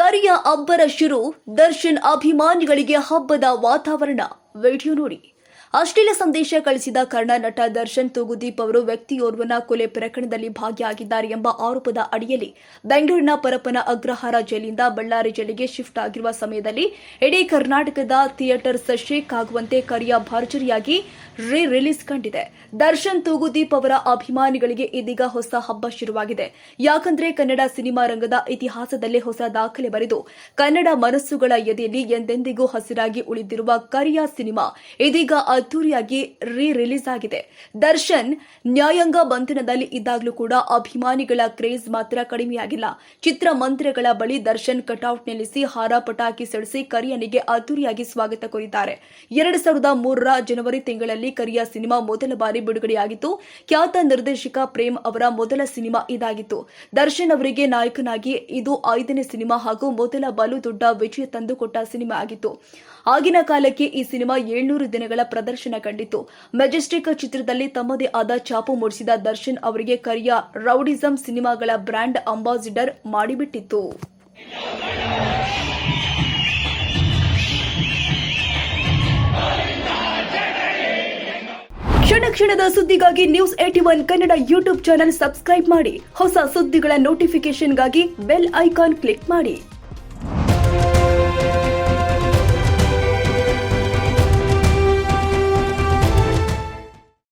ಕರಿಯ ಅಬ್ಬರ ಶುರು ದರ್ಶನ್ ಅಭಿಮಾನಿಗಳಿಗೆ ಹಬ್ಬದ ವಾತಾವರಣ. ವಿಡಿಯೋ ನೋಡಿ. ಅಶ್ಲೀಲ ಸಂದೇಶ ಕಳಿಸಿದ ಕರ್ಣ ನಟ ದರ್ಶನ್ ತೂಗುದೀಪ್ ಅವರು ವ್ಯಕ್ತಿಯೋರ್ವನ ಕೊಲೆ ಪ್ರಕರಣದಲ್ಲಿ ಭಾಗಿಯಾಗಿದ್ದಾರೆ ಎಂಬ ಆರೋಪದ ಅಡಿಯಲ್ಲಿ ಬೆಂಗಳೂರಿನ ಪರಪ್ಪನ ಅಗ್ರಹಾರ ಜೈಲಿಂದ ಬಳ್ಳಾರಿ ಜೈಲಿಗೆ ಶಿಫ್ಟ್ ಆಗಿರುವ ಸಮಯದಲ್ಲಿ ಇಡೀ ಕರ್ನಾಟಕದ ಥಿಯೇಟರ್ ಶೇಕ್ ಆಗುವಂತೆ ಕರಿಯ ಭರ್ಜರಿಯಾಗಿ ರೀ ರಿಲೀಸ್ ಕಂಡಿದೆ. ದರ್ಶನ್ ತೂಗುದೀಪ್ ಅವರ ಅಭಿಮಾನಿಗಳಿಗೆ ಇದೀಗ ಹೊಸ ಹಬ್ಬ ಶುರುವಾಗಿದೆ. ಯಾಕಂದ್ರೆ ಕನ್ನಡ ಸಿನಿಮಾ ರಂಗದ ಇತಿಹಾಸದಲ್ಲೇ ಹೊಸ ದಾಖಲೆ ಬರೆದು ಕನ್ನಡ ಮನಸ್ಸುಗಳ ಎದೆಯಲ್ಲಿ ಎಂದೆಂದಿಗೂ ಹಸಿರಾಗಿ ಉಳಿದಿರುವ ಕರಿಯ ಸಿನಿಮಾ ಇದೀಗ ಅದ್ದೂರಿಯಾಗಿ ರೀ ರಿಲೀಸ್ ಆಗಿದೆ. ದರ್ಶನ್, ನ್ಯಾಯಾಂಗ ಬಂಧನದಲ್ಲಿ ಇದ್ದಾಗಲೂ ಕೂಡ ಅಭಿಮಾನಿಗಳ ಕ್ರೇಜ್ ಮಾತ್ರ ಕಡಿಮೆಯಾಗಿಲ್ಲ. ಚಿತ್ರ ಚಿತ್ರಮಂದಿರಗಳ ಬಳಿ ದರ್ಶನ್ ಕಟೌಟ್ ನಿಲ್ಲಿಸಿ ಹಾರ ಪಟಾಕಿ ಸಿಡಿಸಿ ಕರಿಯನಿಗೆ ಅದ್ದೂರಿಯಾಗಿ ಸ್ವಾಗತ ಕೋರಿದ್ದಾರೆ. ಎರಡು ಸಾವಿರದ ಮೂರರ ಜನವರಿ ತಿಂಗಳಲ್ಲಿ ಕರಿಯ ಸಿನಿಮಾ ಮೊದಲ ಬಾರಿ ಬಿಡುಗಡೆಯಾಗಿತ್ತು. ಖ್ಯಾತ ನಿರ್ದೇಶಕ ಪ್ರೇಮ್ ಅವರ ಮೊದಲ ಸಿನಿಮಾ ಇದಾಗಿತ್ತು. ದರ್ಶನ್ ಅವರಿಗೆ ನಾಯಕನಾಗಿ ಇದು ಐದನೇ ಸಿನಿಮಾ ಹಾಗೂ ಮೊದಲ ಬಲು ದೊಡ್ಡ ವಿಜಯ ತಂದುಕೊಟ್ಟ ಸಿನಿಮಾ ಆಗಿತ್ತು. ಆಗಿನ ಕಾಲಕ್ಕೆ ಈ ಸಿನಿಮಾ ಏಳ್ನೂರು ದಿನಗಳ ಪ್ರದರ್ಶನ ಕಂಡಿತ್ತು ಮೆಜೆಸ್ಟಿಕ್ ಚಿತ್ರದಲ್ಲಿ ತಮ್ಮದೇ ಆದ ಛಾಪು ಮೂಡಿಸಿದ ದರ್ಶನ್ ಅವರಿಗೆ ಕರಿಯ ರೌಡಿಸಂ ಸಿನಿಮಾಗಳ ಬ್ರ್ಯಾಂಡ್ ಅಂಬಾಸಿಡರ್ ಮಾಡಿಬಿಟ್ಟಿತ್ತು. ಕ್ಷಣ ಕ್ಷಣದ ಸುದ್ದಿಗಾಗಿ news eighty one Kannada YouTube channel subscribe ಮಾಡಿ. ಹೊಸ ಸುದ್ದಿಗಳ ನೋಟಿಫಿಕೇಶನ್ಗಾಗಿ ಬೆಲ್ ಐಕಾನ್ ಕ್ಲಿಕ್ ಮಾಡಿ.